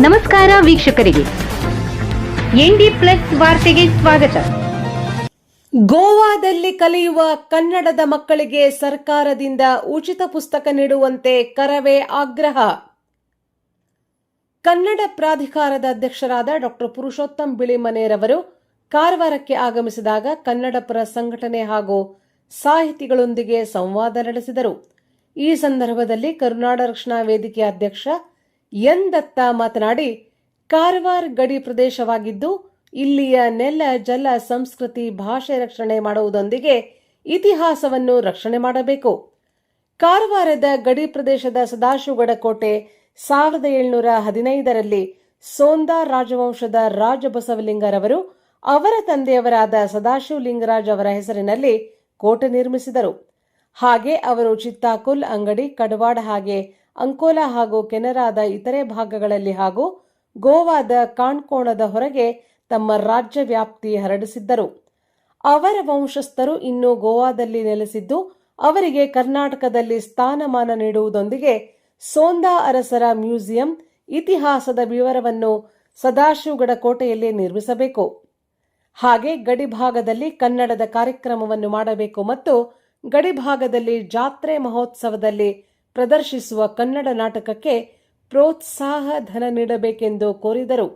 ನಮಸ್ಕಾರ ವೀಕ್ಷಕರಿಗೆ. ND plus ವಾರ್ತೆಗೆ ಸ್ವಾಗತ. ಗೋವಾದಲ್ಲಿ ಕಲಿಯುವ ಕನ್ನಡದ ಮಕ್ಕಳಿಗೆ ಸರ್ಕಾರದಿಂದ ಉಚಿತ ಪುಸ್ತಕ ನೀಡುವಂತೆ ಕರವೇ ಆಗ್ರಹ. ಕನ್ನಡ ಪ್ರಾಧಿಕಾರದ ಅಧ್ಯಕ್ಷರಾದ ಡಾಕ್ಟರ್ ಪುರುಷೋತ್ತಮ್ ಬಿಳಿಮನೆರವರು ಕಾರವಾರಕ್ಕೆ ಆಗಮಿಸಿದಾಗ ಕನ್ನಡ ಪರ ಸಂಘಟನೆ ಹಾಗೂ ಸಾಹಿತಿಗಳೊಂದಿಗೆ ಸಂವಾದ ನಡೆಸಿದರು. ಈ ಸಂದರ್ಭದಲ್ಲಿ ಕರುನಾಡ ರಕ್ಷಣಾ ವೇದಿಕೆ ಅಧ್ಯಕ್ಷ ಎನ್ ದತ್ತ ಮಾತನಾಡಿ, ಕಾರವಾರ ಗಡಿ ಪ್ರದೇಶವಾಗಿದ್ದು, ಇಲ್ಲಿಯ ನೆಲ, ಜಲ, ಸಂಸ್ಕೃತಿ, ಭಾಷೆ ರಕ್ಷಣೆ ಮಾಡುವುದೊಂದಿಗೆ ಇತಿಹಾಸವನ್ನು ರಕ್ಷಣೆ ಮಾಡಬೇಕು. ಕಾರವಾರದ ಗಡಿ ಪ್ರದೇಶದ ಸದಾಶಿವಗಡ ಕೋಟೆ ಸಾವಿರದ ಏಳುನೂರ ಹದಿನೈದರಲ್ಲಿ ಸೋಂದಾ ರಾಜವಂಶದ ರಾಜಬಸವಲಿಂಗರವರು ಅವರ ತಂದೆಯವರಾದ ಸದಾಶಿವ ಲಿಂಗರಾಜ್ ಅವರ ಹೆಸರಿನಲ್ಲಿ ಕೋಟೆ ನಿರ್ಮಿಸಿದರು. ಹಾಗೆ ಅವರು ಚಿತ್ತಾಕುಲ್, ಅಂಗಡಿ, ಕಡವಾಡ ಹಾಗೆ ಅಂಕೋಲಾ ಹಾಗೂ ಕೆನರಾದ ಇತರೆ ಭಾಗಗಳಲ್ಲಿ ಹಾಗೂ ಗೋವಾದ ಕಾಣ್ಕೋಣದ ಹೊರಗೆ ತಮ್ಮ ರಾಜ್ಯ ವ್ಯಾಪ್ತಿ ಹರಡಿಸಿದ್ದರು. ಅವರ ವಂಶಸ್ಥರು ಇನ್ನು ಗೋವಾದಲ್ಲಿ ನೆಲೆಸಿದ್ದು, ಅವರಿಗೆ ಕರ್ನಾಟಕದಲ್ಲಿ ಸ್ಥಾನಮಾನ ನೀಡುವುದೊಂದಿಗೆ ಸೋಂದಾ ಅರಸರ ಮ್ಯೂಸಿಯಂ ಇತಿಹಾಸದ ವಿವರವನ್ನು ಸದಾಶಿವಗಡ ಕೋಟೆಯಲ್ಲಿ ನಿರ್ಮಿಸಬೇಕು. ಹಾಗೆ ಗಡಿಭಾಗದಲ್ಲಿ ಕನ್ನಡದ ಕಾರ್ಯಕ್ರಮವನ್ನು ಮಾಡಬೇಕು ಮತ್ತು ಗಡಿಭಾಗದಲ್ಲಿ ಜಾತ್ರೆ ಮಹೋತ್ಸವದಲ್ಲಿ ಪ್ರದರ್ಶಿಸುವ ಕನ್ನಡ ನಾಟಕಕ್ಕೆ ಪ್ರೋತ್ಸಾಹ ಧನ ನೀಡಬೇಕೆಂದು ಕೋರಿದರು.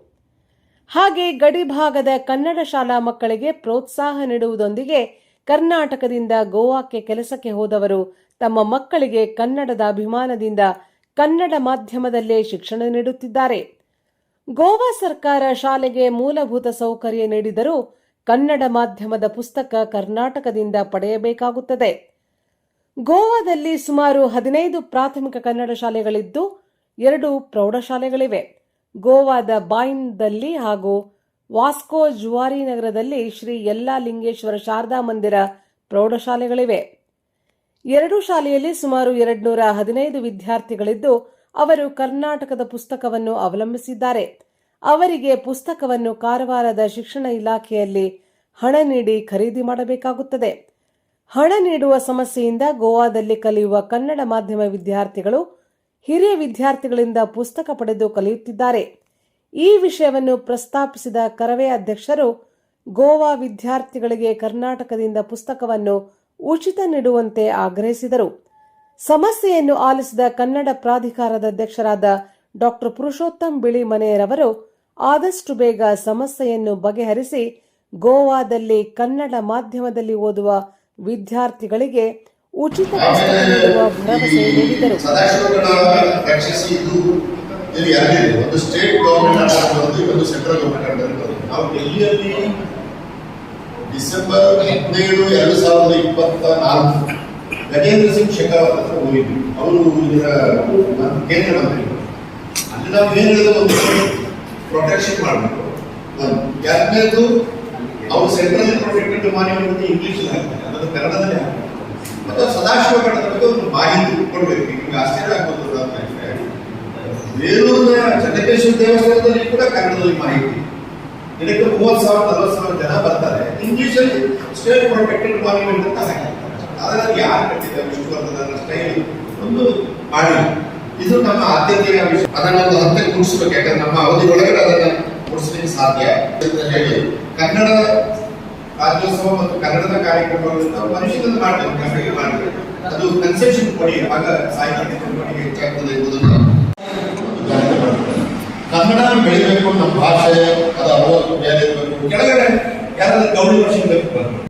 ಹಾಗೆ ಗಡಿಭಾಗದ ಕನ್ನಡ ಶಾಲಾ ಮಕ್ಕಳಿಗೆ ಪ್ರೋತ್ಸಾಹ ನೀಡುವುದೊಂದಿಗೆ ಕರ್ನಾಟಕದಿಂದ ಗೋವಾಕ್ಕೆ ಕೆಲಸಕ್ಕೆ ಹೋದವರು ತಮ್ಮ ಮಕ್ಕಳಿಗೆ ಕನ್ನಡದ ಅಭಿಮಾನದಿಂದ ಕನ್ನಡ ಮಾಧ್ಯಮದಲ್ಲೇ ಶಿಕ್ಷಣ ನೀಡುತ್ತಿದ್ದಾರೆ. ಗೋವಾ ಸರ್ಕಾರ ಶಾಲೆಗೆ ಮೂಲಭೂತ ಸೌಕರ್ಯ ನೀಡಿದರೂ ಕನ್ನಡ ಮಾಧ್ಯಮದ ಪುಸ್ತಕ ಕರ್ನಾಟಕದಿಂದ ಪಡೆಯಬೇಕಾಗುತ್ತದೆ. ಗೋವಾದಲ್ಲಿ ಸುಮಾರು ಹದಿನೈದು ಪ್ರಾಥಮಿಕ ಕನ್ನಡ ಶಾಲೆಗಳಿದ್ದು ಎರಡು ಪ್ರೌಢಶಾಲೆಗಳಿವೆ. ಗೋವಾದ ಬಾಯಿನ್ದಲ್ಲಿ ಹಾಗೂ ವಾಸ್ಕೋ ಜುವಾರಿ ನಗರದಲ್ಲಿ ಶ್ರೀ ಯಲ್ಲಾ ಲಿಂಗೇಶ್ವರ ಶಾರದಾ ಮಂದಿರ ಪ್ರೌಢಶಾಲೆಗಳಿವೆ. ಎರಡು ಶಾಲೆಯಲ್ಲಿ ಸುಮಾರು ಎರಡ್ನೂರ ಹದಿನೈದು ವಿದ್ಯಾರ್ಥಿಗಳಿದ್ದು ಅವರು ಕರ್ನಾಟಕದ ಪುಸ್ತಕವನ್ನು ಅವಲಂಬಿಸಿದ್ದಾರೆ. ಅವರಿಗೆ ಪುಸ್ತಕವನ್ನು ಕಾರವಾರದ ಶಿಕ್ಷಣ ಇಲಾಖೆಯಲ್ಲಿ ಹಣ ನೀಡಿ ಖರೀದಿ ಮಾಡಬೇಕಾಗುತ್ತದೆ. ಹಣ ನೀಡುವ ಸಮಸ್ಯೆಯಿಂದ ಗೋವಾದಲ್ಲಿ ಕಲಿಯುವ ಕನ್ನಡ ಮಾಧ್ಯಮ ವಿದ್ಯಾರ್ಥಿಗಳು, ಹಿರಿಯ ವಿದ್ಯಾರ್ಥಿಗಳಿಂದ ಪುಸ್ತಕ ಪಡೆದು ಕಲಿಯುತ್ತಿದ್ದಾರೆ. ಈ ವಿಷಯವನ್ನು ಪ್ರಸ್ತಾಪಿಸಿದ ಕರವೇ ಅಧ್ಯಕ್ಷರು, ಗೋವಾ ವಿದ್ಯಾರ್ಥಿಗಳಿಗೆ ಕರ್ನಾಟಕದಿಂದ ಪುಸ್ತಕವನ್ನು ಉಚಿತ ನೀಡುವಂತೆ ಆಗ್ರಹಿಸಿದರು. ಸಮಸ್ಯೆಯನ್ನು ಆಲಿಸಿದ ಕನ್ನಡ ಪ್ರಾಧಿಕಾರದ ಅಧ್ಯಕ್ಷರಾದ ಡಾಕ್ಟರ್ ಪುರುಷೋತ್ತಮ್ ಬಿಳಿ ಮನೆಯರವರು ಆದಷ್ಟು ಬೇಗ ಸಮಸ್ಯೆಯನ್ನು ಬಗೆಹರಿಸಿ ಗೋವಾದಲ್ಲಿ ಕನ್ನಡ ಮಾಧ್ಯಮದಲ್ಲಿ ಓದುವ ವಿದ್ಯಾರ್ಥಿಗಳಿಗೆ ಉಚಿತ ನೀಡುವ ಒಂದು ಸ್ಟೇಟ್ ಸೆಂಟ್ರಲ್ ಗೌರ್ಮೆಂಟ್ ಡಿಸೆಂಬರ್ ಹದಿನೈದು ಎರಡು ಸಾವಿರದ ಇಪ್ಪತ್ತ ನಾಲ್ಕು ಗಜೇಂದ್ರ ಸಿಂಗ್ ಶೆಖಾವತ್ ಹತ್ರ ಹೋಗಿದ್ವಿ ಅವರು ಇದರ ಕೇಂದ್ರ ಮಂತ್ರಿ ಅಲ್ಲಿ ನಾವು ಏನು ಹೇಳಿದ ಒಂದು ಪ್ರೊಟೆಕ್ಷನ್ ಮಾಡಬೇಕು ಒಂದು ಎರಡನೇದು ಅವರು ಸೆಂಟ್ರಲ್ ಪ್ರೊಟೆಕ್ಟೆಡ್ ಮಾನ್ಯವಾಗಿ ಇಂಗ್ಲಿಷ್ ಅದನ್ನು ಕನ್ನಡದಲ್ಲಿ ಮತ್ತೆ ಸದಾಶಿವ ಕಟ್ಟದ ಬಗ್ಗೆ ಒಂದು ಮಾಹಿತಿ ಕೊಡ್ಬೇಕು. ನಿಮ್ಗೆ ಆಶ್ಚರ್ಯ ಆಗ್ಬೋದು ಅಂತ ಬೇಲೂರಿನ ಚನ್ನಕೇಶ್ವರ ದೇವಸ್ಥಾನದಲ್ಲಿ ಕೂಡ ಕನ್ನಡದಲ್ಲಿ ಮಾಹಿತಿ. ಇದಕ್ಕೆ ಮೂವತ್ತು ಸಾವಿರ, ನಲವತ್ತು ಸಾವಿರ ಜನ ಬರ್ತಾರೆ. ಇಂಗ್ಲಿಷಲ್ಲಿ ಸ್ಟೇಟ್ ಪ್ರೊಟೆಕ್ಟೆಡ್ ಮಾನ್ಯುಮೆಂಟ್ ಅಂತ ಹಾಕಿರ್ತಾರೆ. ಅದರಲ್ಲಿ ಯಾರು ಕಟ್ಟಿದ್ದಾರೆ ವಿಷ್ಣುವರ್ಧನ ಸ್ಟೈಲ್ ಒಂದು ಮಾಡಿ ಇದು ನಮ್ಮ ಆದ್ಯತೆಯ ವಿಷಯ. ಅದನ್ನ ಒಂದು ಹತ್ತಕ್ಕೆ ಮುಗಿಸ್ಬೇಕು. ಯಾಕಂದ್ರೆ ನಮ್ಮ ಅವಧಿ ಒಳಗಡೆ ಸಾಧ್ಯ ಅಂತ ಹೇಳಿ. ಕನ್ನಡ ರಾಜ್ಯೋತ್ಸವ ಮತ್ತು ಕನ್ನಡದ ಕಾರ್ಯಕ್ರಮಗಳಿಂದ ಪರಿಶೀಲನೆ ಮಾಡಬೇಕು ಕನ್ನಡಿಗೆ ಮಾಡಬೇಕು. ಅದು ಕನ್ಸೆಷನ್ ಕೊಡಿ ಆಗ ಸಾಹಿತ್ಯ ಚಟುವಟಿಕೆ ಹೆಚ್ಚಾಗ್ತದೆ ಎಂಬುದನ್ನು ಕನ್ನಡ ಬೆಳಿಬೇಕು ನಮ್ಮ ಭಾಷೆ ಅದು ಬೇರೆ ಇರಬೇಕು. ಕೆಳಗಡೆ ಯಾರಾದ್ರೂ ಗೌಡಿ ಭಾಷೆ ಬೇಕು.